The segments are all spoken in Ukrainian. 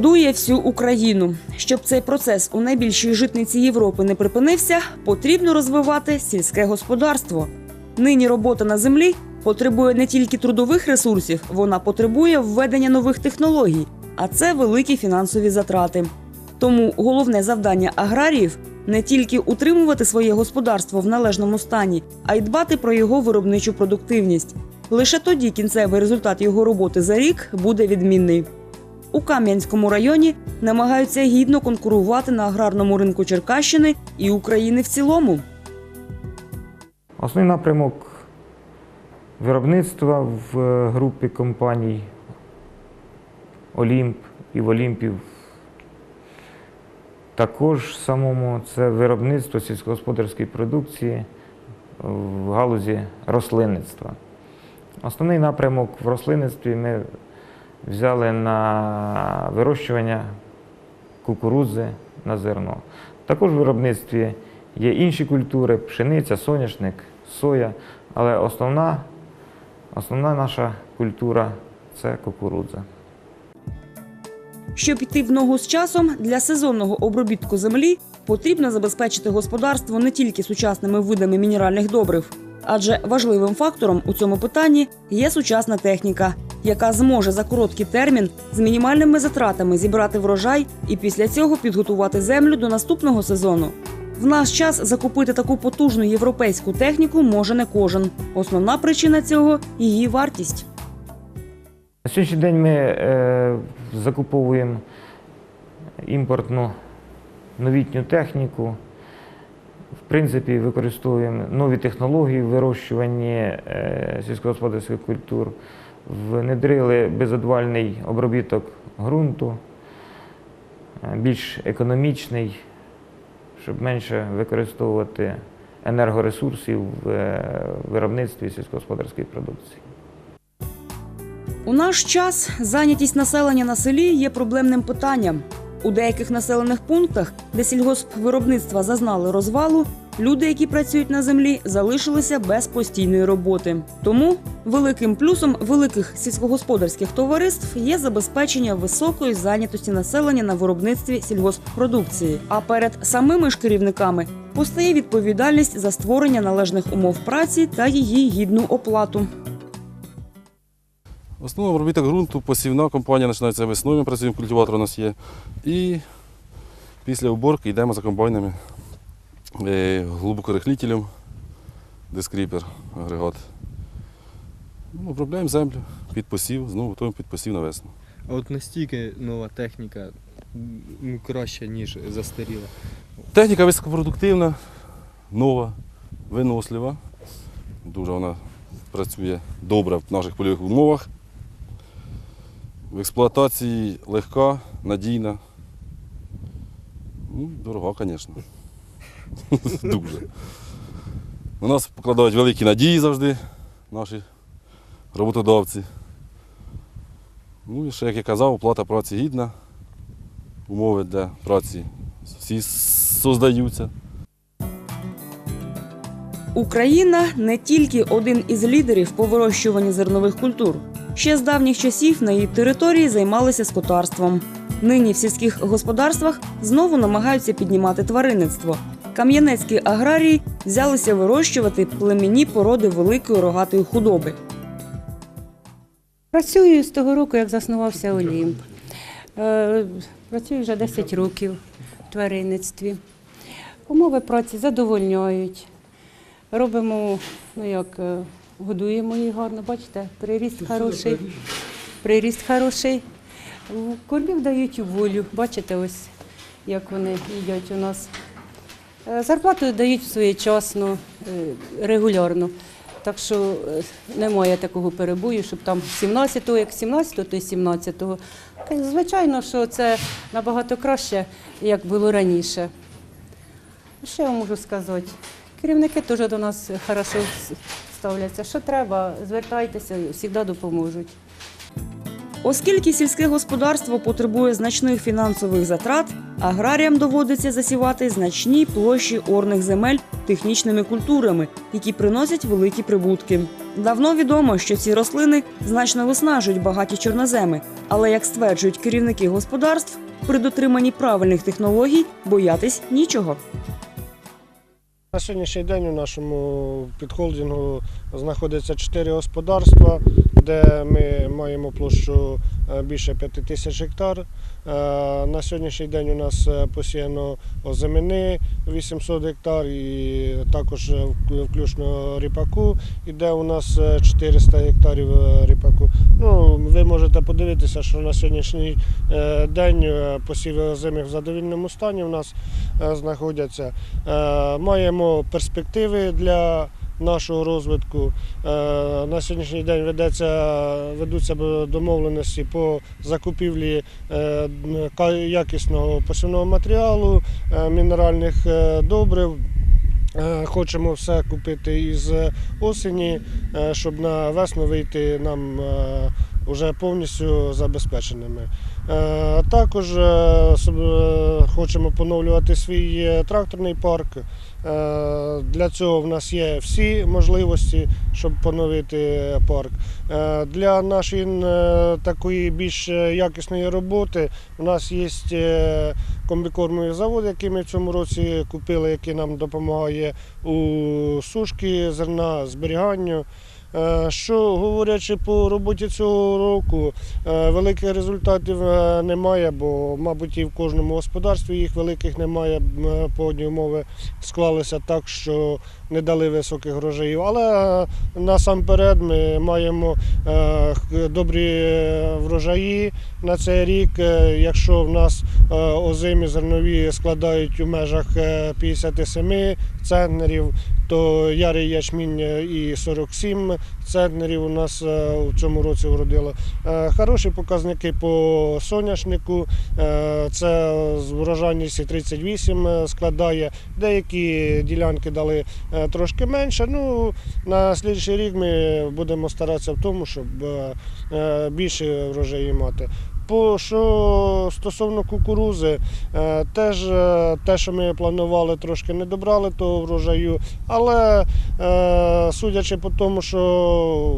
Годує всю Україну. Щоб цей процес у найбільшій житниці Європи не припинився, потрібно розвивати сільське господарство. Нині робота на землі потребує не тільки трудових ресурсів, вона потребує введення нових технологій, а це великі фінансові затрати. Тому головне завдання аграріїв не тільки утримувати своє господарство в належному стані, а й дбати про його виробничу продуктивність. Лише тоді кінцевий результат його роботи за рік буде відмінний. У Кам'янському районі намагаються гідно конкурувати на аграрному ринку Черкащини і України в цілому. Основний напрямок виробництва в е, групі компаній Олімп і в Олімпів. Також самому це виробництво сільськогосподарської продукції в галузі рослинництва. Основний напрямок в рослинництві ми взяли на вирощування кукурудзи на зерно. Також в виробництві є інші культури пшениця, соняшник, соя, але основна, основна наша культура це кукурудза. Щоб йти в ногу з часом, для сезонного обробітку землі потрібно забезпечити господарство не тільки сучасними видами мінеральних добрив, адже важливим фактором у цьому питанні є сучасна техніка, яка зможе за короткий термін з мінімальними затратами зібрати врожай і після цього підготувати землю до наступного сезону. В наш час закупити таку потужну європейську техніку може не кожен. Основна причина цього її вартість. На сьогоднішній день ми е, закуповуємо імпортну новітню техніку. В принципі, використовуємо нові технології в вирощуванні е, сільськогосподарських культур, внедрили безодвальний обробіток ґрунту, е, більш економічний, щоб менше використовувати енергоресурсів в е, виробництві сільськогосподарської продукції. У наш час зайнятість населення на селі є проблемним питанням. У деяких населених пунктах, де сільгоспвиробництва зазнали розвалу, люди, які працюють на землі, залишилися без постійної роботи. Тому великим плюсом великих сільськогосподарських товариств є забезпечення високої зайнятості населення на виробництві сільгосппродукції. А перед самими ж керівниками постає відповідальність за створення належних умов праці та її гідну оплату. Основний обробіток ґрунту, посівна компанія починається весною, ми працюємо, культиватор у нас є. І після уборки йдемо за комбайнами, е, глибокорихлітелем, дескріпер, агрегат. Ну, Обробляємо землю під посів, знову готуємо під посів на весну. А от настільки нова техніка ну, краща, ніж застаріла. Техніка високопродуктивна, нова, винослива. Дуже вона працює добре в наших польових умовах. В експлуатації легка, надійна. Ну, дорога, звісно. Дуже. На нас покладають великі надії завжди, наші роботодавці. Ну і ще, як я казав, оплата праці гідна, умови для праці всі создаються. Україна не тільки один із лідерів по вирощуванні зернових культур. Ще з давніх часів на її території займалися скотарством. Нині в сільських господарствах знову намагаються піднімати тваринництво. Кам'янецькі аграрії взялися вирощувати племінні породи великої рогатої худоби. Працюю з того року, як заснувався Олімп. Е, Працюю вже 10 років в тваринництві. Умови праці задовольняють. Робимо, ну як, е, годуємо їх гарно, бачите, приріст хороший. Приріст хороший. Кормів дають волю, бачите, ось як вони їдять у нас. Е, Зарплату дають своєчасно, е, регулярно. Так що е, немає такого перебою, щоб там 17-го, як 17-го, то й 17-го. Звичайно, що це набагато краще, як було раніше. Що я можу сказати? Керівники теж до нас хорошо ставляться. Що треба, звертайтеся, завжди допоможуть. Оскільки сільське господарство потребує значних фінансових затрат, аграріям доводиться засівати значні площі орних земель технічними культурами, які приносять великі прибутки. Давно відомо, що ці рослини значно виснажують багаті чорноземи, але як стверджують керівники господарств, при дотриманні правильних технологій боятись нічого. На сьогоднішній день у нашому підхолдингу знаходиться чотири господарства, де ми маємо площу е, більше 5 тисяч гектар. Е, На сьогоднішній день у нас е, посіяно озимини 800 гектар і також включно ріпаку, іде у нас е, 400 гектарів ріпаку. Ну, ви можете подивитися, що на сьогоднішній день посіви озимих в задовільному стані у нас знаходяться. Маємо перспективи для нашого розвитку. Е, На сьогоднішній день ведеться, ведуться домовленості по закупівлі е, якісного посівного матеріалу, е, мінеральних добрив. Хочемо все купити із осені, щоб на весну вийти нам вже повністю забезпеченими. Е, Також е, е, хочемо поновлювати свій тракторний парк. Для цього в нас є всі можливості, щоб поновити парк. Для нашої такої більш якісної роботи у нас є комбікормовий завод, який ми в цьому році купили, який нам допомагає у сушки зерна, зберіганню. Е, Що говорячи по роботі цього року, е, великих результатів е, немає, бо, мабуть, і в кожному господарстві їх великих немає. Погодні умови склалися так, що не дали високих грошей. Але е, насамперед ми маємо е, добрі е, врожаї на цей рік. Якщо в нас озимі зернові складають у межах е, 57 центнерів, то ярий ячмінь і 47 центнерів у нас у цьому році вродило. Хороші показники по соняшнику. Це з врожайністю 38 е, складає. Деякі ділянки дали трошки менше. Ну, на слідчий рік ми будемо старатися в тому, щоб е, е, більше врожаї мати. По що стосовно кукурузи, е, теж е, те, що ми планували, трошки не добрали того врожаю, але е, судячи по тому, що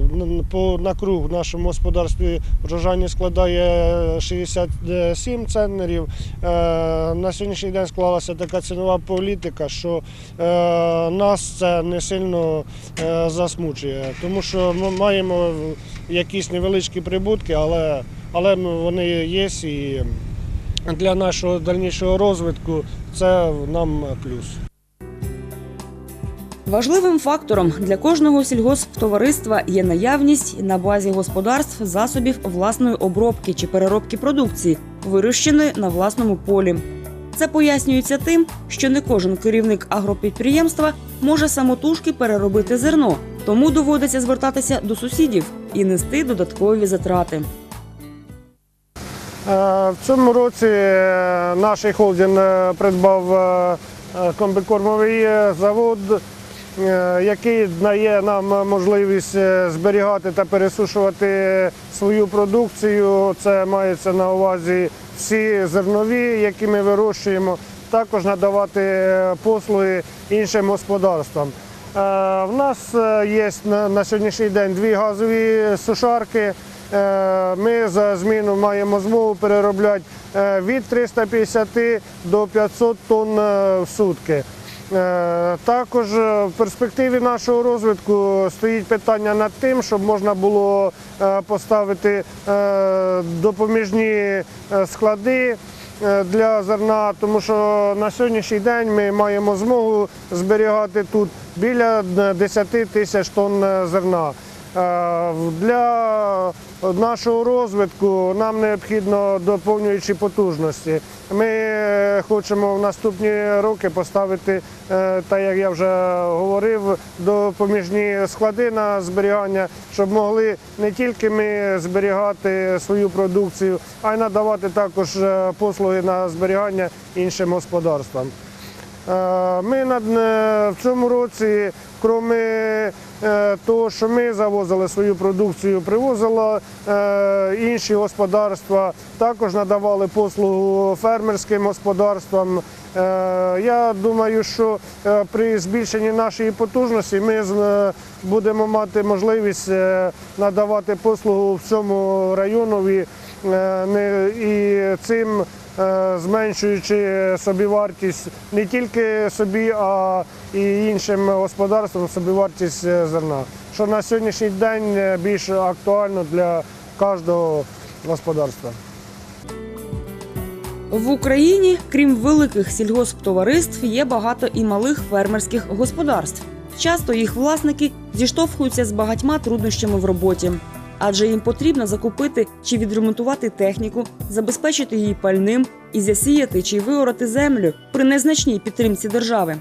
по на круг в нашому господарстві врожайність складає 67 центнерів. На сьогоднішній день склалася така цінова політика, що нас це не сильно засмучує, тому що ми маємо якісь невеличкі прибутки, але, але вони є і для нашого дальнішого розвитку це нам плюс. Важливим фактором для кожного сільгосптовариства є наявність на базі господарств засобів власної обробки чи переробки продукції, вирощеної на власному полі. Це пояснюється тим, що не кожен керівник агропідприємства може самотужки переробити зерно, тому доводиться звертатися до сусідів і нести додаткові затрати. Е, В цьому році е, наш холдинг е, придбав комбікормовий завод, який дає нам можливість зберігати та пересушувати свою продукцію. Це мається на увазі всі зернові, які ми вирощуємо, також надавати послуги іншим господарствам. В нас є на сьогоднішній день дві газові сушарки. Е, Ми за зміну маємо змогу переробляти е, від 350 до 500 тонн е, в сутки. Також в перспективі нашого розвитку стоїть питання над тим, щоб можна було поставити допоміжні склади для зерна, тому що на сьогоднішній день ми маємо змогу зберігати тут біля 10 тисяч тонн зерна. Е, Для нашого розвитку нам необхідно доповнюючі потужності. Ми хочемо в наступні роки поставити, е, так як я вже говорив, допоміжні склади на зберігання, щоб могли не тільки ми зберігати свою продукцію, а й надавати також е, послуги на зберігання іншим господарствам. Е, Ми е, в цьому році, крім е, того, що ми завозили свою продукцію, привозили інші господарства, також надавали послугу фермерським господарствам. Я думаю, що при збільшенні нашої потужності ми будемо мати можливість надавати послугу всьому районові е, і цим зменшуючи собівартість не тільки собі, а і іншим господарствам собівартість е, зерна, що на сьогоднішній день е, більш актуально для кожного господарства. В Україні, крім великих сільгосптовариств, є багато і малих фермерських господарств. Часто їх власники зіштовхуються з багатьма труднощами в роботі, адже їм потрібно закупити чи відремонтувати техніку, забезпечити її пальним і засіяти чи виорати землю при незначній підтримці держави.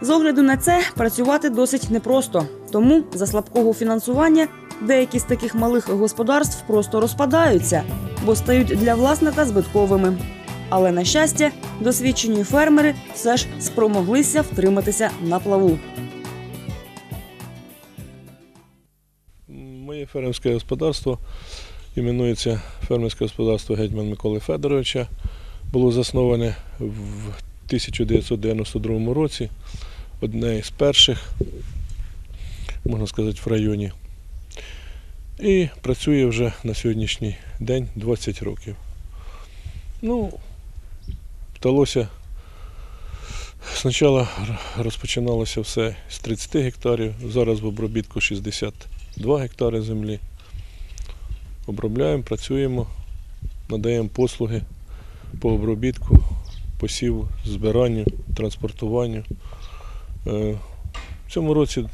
З огляду на це працювати досить непросто, тому за слабкого фінансування деякі з таких малих господарств просто розпадаються, бо стають для власника збитковими. Але на щастя, досвідчені фермери все ж спромоглися втриматися на плаву. Моє фермерське господарство іменується фермерське господарство гетьман Миколи Федоровича. Було засноване в 1992 році. Одне із перших, можна сказати, в районі. І працює вже на сьогоднішній день 20 років. Ну, вдалося. Спочатку розпочиналося все з 30 гектарів, зараз в обробітку 62 гектари землі. Обробляємо, працюємо, надаємо послуги по обробітку, посіву, збиранню, транспортуванню. Е, В цьому році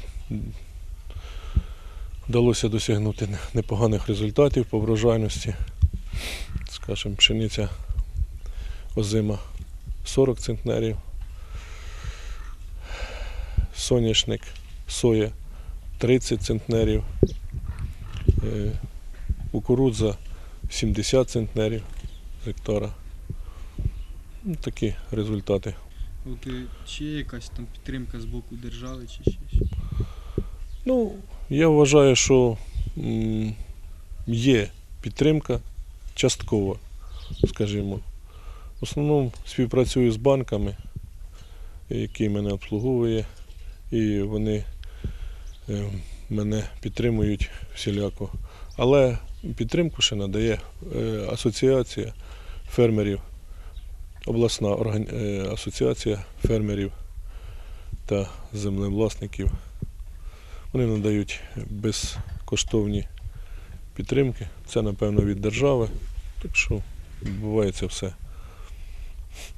вдалося досягнути непоганих результатів по врожайності. Скажімо, пшениця озима 40 центнерів, соняшник, соя 30 центнерів, е, кукурудза 70 центнерів з гектара. Ну, такі результати. От чи є якась там підтримка з боку держави, чи щось? Ну, я вважаю, що є підтримка часткова, скажімо. В основному співпрацюю з банками, які мене обслуговує, і вони мене підтримують всіляко. Але підтримку ще надає е, асоціація фермерів, обласна е, асоціація фермерів та землевласників. Вони надають безкоштовні підтримки. Це, напевно, від держави. Так що відбувається все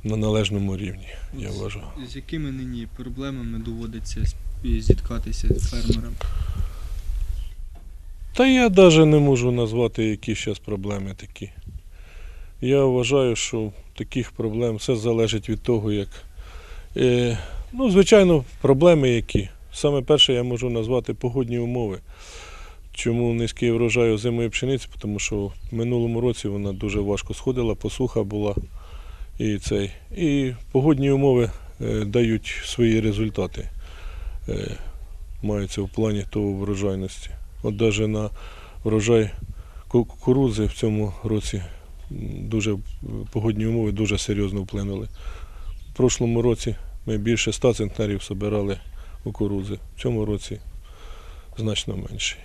на належному рівні, я вважаю. З якими нині проблемами доводиться сп- зіткатися фермерам? Та я навіть не можу назвати, які зараз проблеми такі. Я вважаю, що таких проблем все залежить від того, як. Е, ну, звичайно, проблеми які. Саме перше я можу назвати погодні умови. Чому низький врожай озимої пшениці? Тому що в минулому році вона дуже важко сходила, посуха була. І, цей. і погодні умови е, дають свої результати. Е, маються в плані того врожайності. От навіть на врожай кукурудзи в цьому році дуже погодні умови дуже серйозно вплинули. В прошлому році ми більше 100 центнерів збирали кукурудзи, в цьому році значно менше.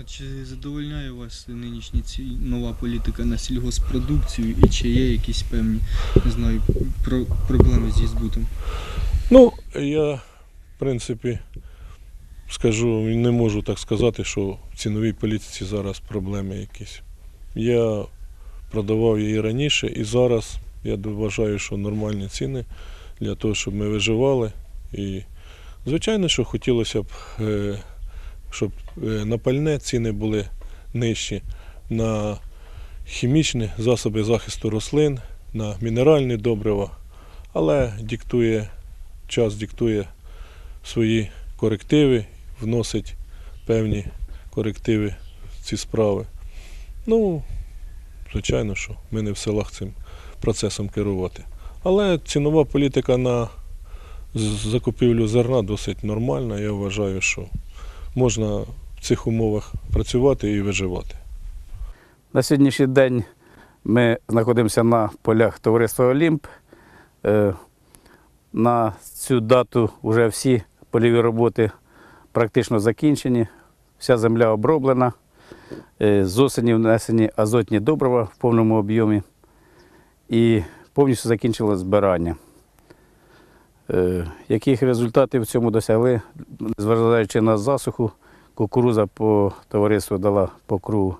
А чи задовольняє вас нинішня ці нова політика на сільгоспродукцію і чи є якісь певні, не знаю, про, проблеми зі збутом? Ну, я, принципі, скажу, не можу так сказати, що в ціновій політиці зараз проблеми якісь. Я продавав її раніше і зараз я вважаю, що нормальні ціни для того, щоб ми виживали. І, звичайно, що хотілося б, е, щоб е, на пальне ціни були нижчі, на хімічні засоби захисту рослин, на мінеральні добрива, але диктує час диктує свої корективи, вносить певні корективи в ці справи. Ну, звичайно, що ми не в силах цим процесом керувати. Але цінова політика на закупівлю зерна досить нормальна. Я вважаю, що можна в цих умовах працювати і виживати. На сьогоднішній день ми знаходимося на полях товариства Олімп. Е, На цю дату вже всі польові роботи практично закінчені, вся земля оброблена. Е, З осені внесені азотні добрива в повному об'ємі і повністю закінчилось збирання. Е, Яких результатів в цьому досягли, зважаючи на засуху, кукуруза по товариству дала по кругу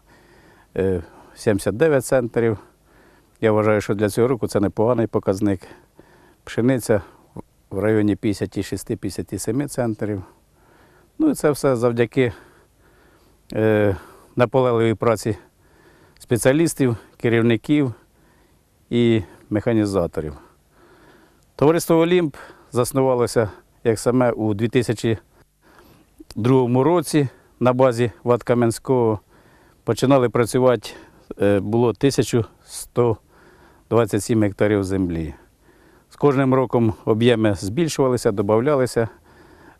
е, 79 центрів. Я вважаю, що для цього року це непоганий показник. Пшениця в районі 56-57 центрів. Ну і це все завдяки е, наполегливій праці спеціалістів, керівників і механізаторів. Товариство Олімп заснувалося як саме у 2002 році на базі Ват Кам'янського. Починали працювати, е, було 1127 гектарів землі. Кожним роком об'єми збільшувалися, додавалися,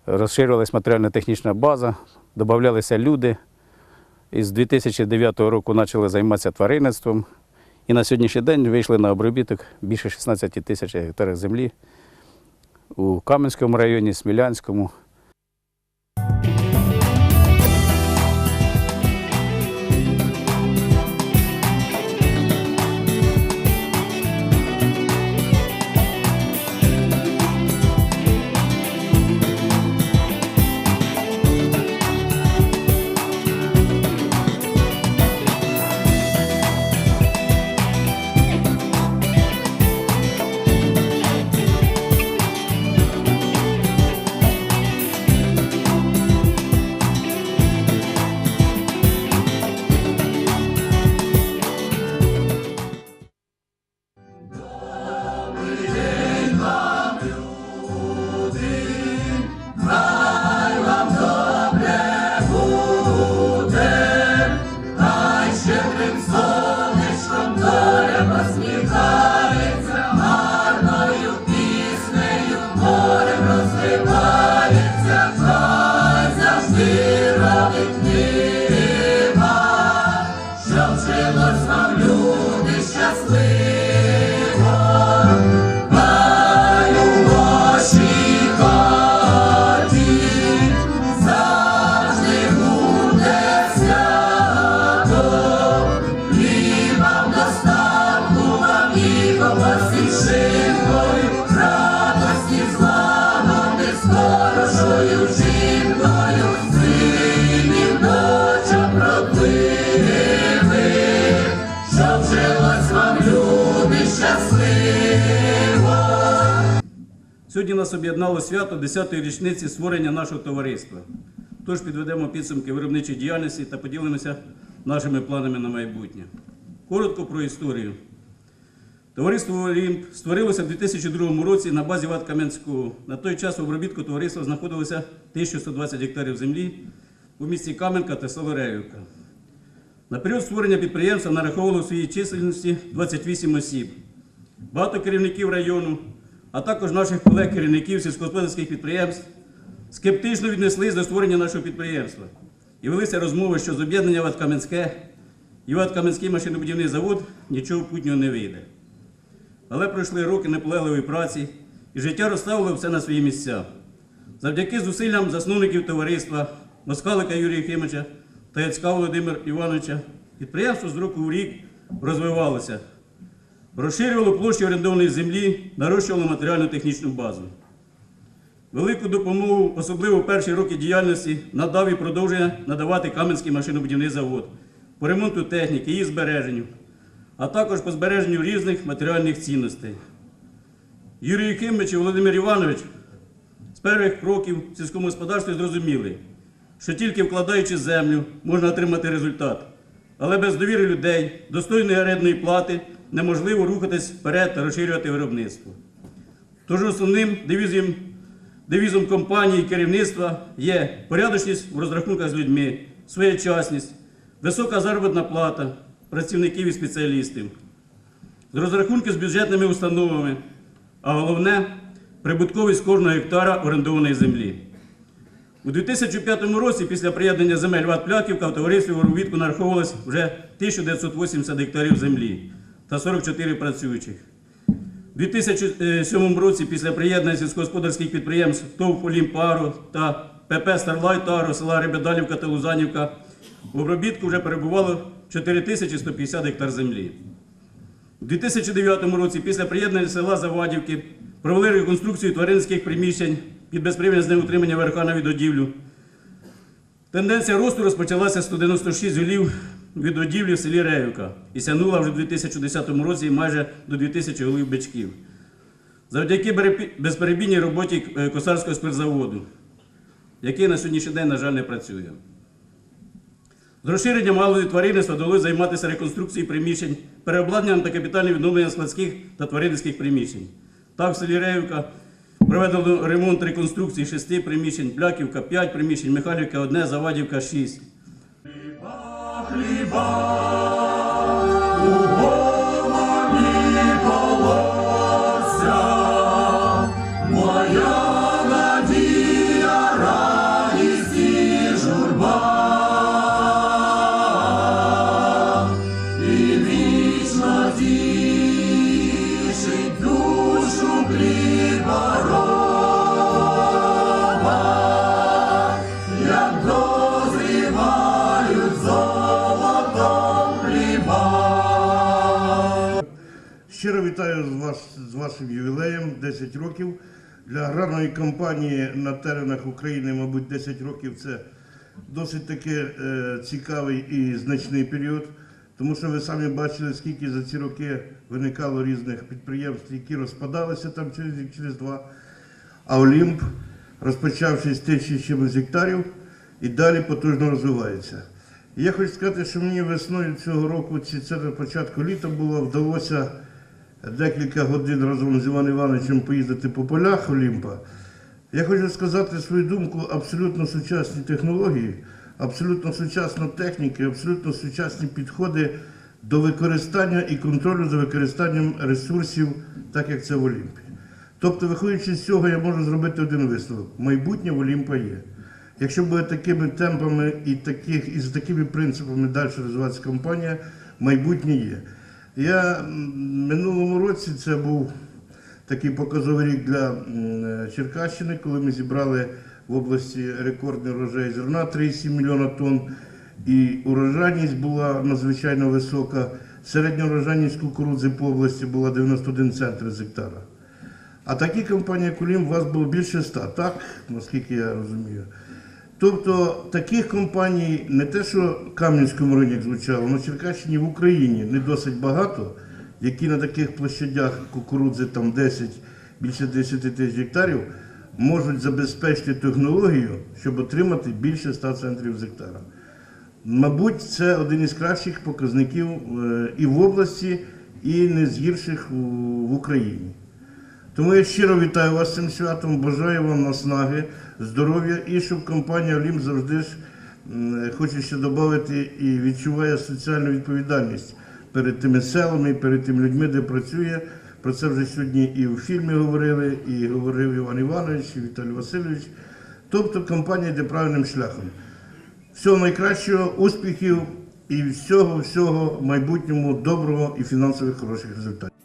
розширювалася матеріально-технічна база, додавалися люди. І з 2009 року почали займатися тваринництвом. І на сьогоднішній день вийшли на обробіток більше 16 тисяч гектарів землі у Кам'янському районі, Смілянському. Сьогодні нас об'єднало свято 10-ї річниці створення нашого товариства. Тож підведемо підсумки виробничої діяльності та поділимося нашими планами на майбутнє. Коротко про історію. Товариство Олімп створилося в 2002 році на базі ВАТ Кам'янського. На той час у обробітку товариства знаходилося 1120 гектарів землі у місті Кам'янка та село Ревівка. На період створення підприємства нараховувало у своїй чисельності 28 осіб. Багато керівників району, а також наших колег-керівників сільськогосподарських підприємств скептично віднеслись до створення нашого підприємства і велися розмови, що з об'єднання ВАТ Кам'янське і ВАТ Кам'янський машинобудівний завод нічого путнього не вийде. Але пройшли роки наполегливої праці, і життя розставило все на свої місця. Завдяки зусиллям засновників товариства Москалика Юрія Єхимовича та Яцька Володимира Івановича підприємство з року в рік розвивалося, розширювало площу орендованої землі, нарощувало матеріально-технічну базу. Велику допомогу, особливо в перші роки діяльності, надав і продовжує надавати Кам'янський машинобудівний завод по ремонту техніки, її збереженню, а також по збереженню різних матеріальних цінностей. Юрій Єхимович і Володимир Іванович з перших кроків в сільському господарстві зрозуміли, що тільки вкладаючи землю, можна отримати результат. Але без довіри людей, достойної орендної плати неможливо рухатись вперед та розширювати виробництво. Тож основним девізом, девізом компанії і керівництва є порядочність в розрахунках з людьми, своєчасність, висока заробітна плата працівників і спеціалістів, розрахунки з бюджетними установами, а головне прибутковість кожного гектара орендованої землі. У 2005 році, після приєднання земель ВАТ Пляківка, в товаристві «Воровідку» нараховувалось вже 1980 гектарів землі та 44 працюючих. У 2007 році, після приєднання сільськогосподарських підприємств ТОВ «Олімпаро» та ПП «Старлайт Аро» села Ребедалівка та Лузанівка в обробітку вже перебувало 4150 гектар землі. У 2009 році, після приєднання села Завадівки, провели реконструкцію тваринських приміщень під безприв'язне утримання верха від одівлю. Тенденція росту розпочалася 196 голів від одівлі в селі Ревівка і сягнула вже у 2010 році майже до 2000 голів бичків. Завдяки безперебійній роботі е, косарського спиртзаводу, який на сьогоднішній день, на жаль, не працює. З розширенням галузі тваринництва вдалося займатися реконструкцією приміщень, переобладнанням та капітальним відновленням складських та тваринницьких приміщень. Так, в селі Реївка проведено ремонт реконструкції шести приміщень, Пляківка 5 приміщень, Михайлівка 1, Завадівка 6. Щиро вас з вашим ювілеєм 10 років. Для аграрної компанії на теренах України, мабуть, 10 років це досить таки е, цікавий і значний період, тому що ви самі бачили, скільки за ці роки виникало різних підприємств, які розпадалися там через рік, через два. А Олімп, розпочавши з тисячі чимось гектарів, і далі потужно розвивається. Я хочу сказати, що мені весною цього року, чи це на початку літа було, вдалося декілька годин разом з Іваном Івановичем поїздити по полях Олімпа. Я хочу сказати свою думку, абсолютно сучасні технології, абсолютно сучасна техніка, абсолютно сучасні підходи до використання і контролю за використанням ресурсів, так як це в Олімпі. Тобто, виходячи з цього, я можу зробити один висновок. Майбутнє в Олімпа є. Якщо буде такими темпами і, таких, і з такими принципами далі розвиватися компанія, майбутнє є. Я минулому році це був такий показовий рік для Черкащини, коли ми зібрали в області рекордний урожай зерна 3,7 мільйона тонн. І урожайність була надзвичайно висока. Середня урожайність кукурудзи по області була 91 центр з гектара. А такі компанії, як Улім, у вас було більше ста, так? Наскільки я розумію. Тобто таких компаній не те, що в Кам'янському районі звучало, на Черкащині в Україні не досить багато, які на таких площадях кукурудзи там 10, більше 10 тисяч гектарів, можуть забезпечити технологію, щоб отримати більше 100 центрів з гектара. Мабуть, це один із кращих показників е, і в області, і не з гірших в Україні. Тому я щиро вітаю вас цим святом, бажаю вам наснаги, здоров'я і щоб компанія Олім завжди ж хоче ще додати і відчуває соціальну відповідальність перед тими селами, перед тими людьми, де працює. Про це вже сьогодні і у фільмі говорили, і говорив Іван Іванович, і Віталій Васильович. Тобто компанія йде правильним шляхом. Всього найкращого, успіхів і всього, всього майбутньому доброго і фінансових хороших результатів.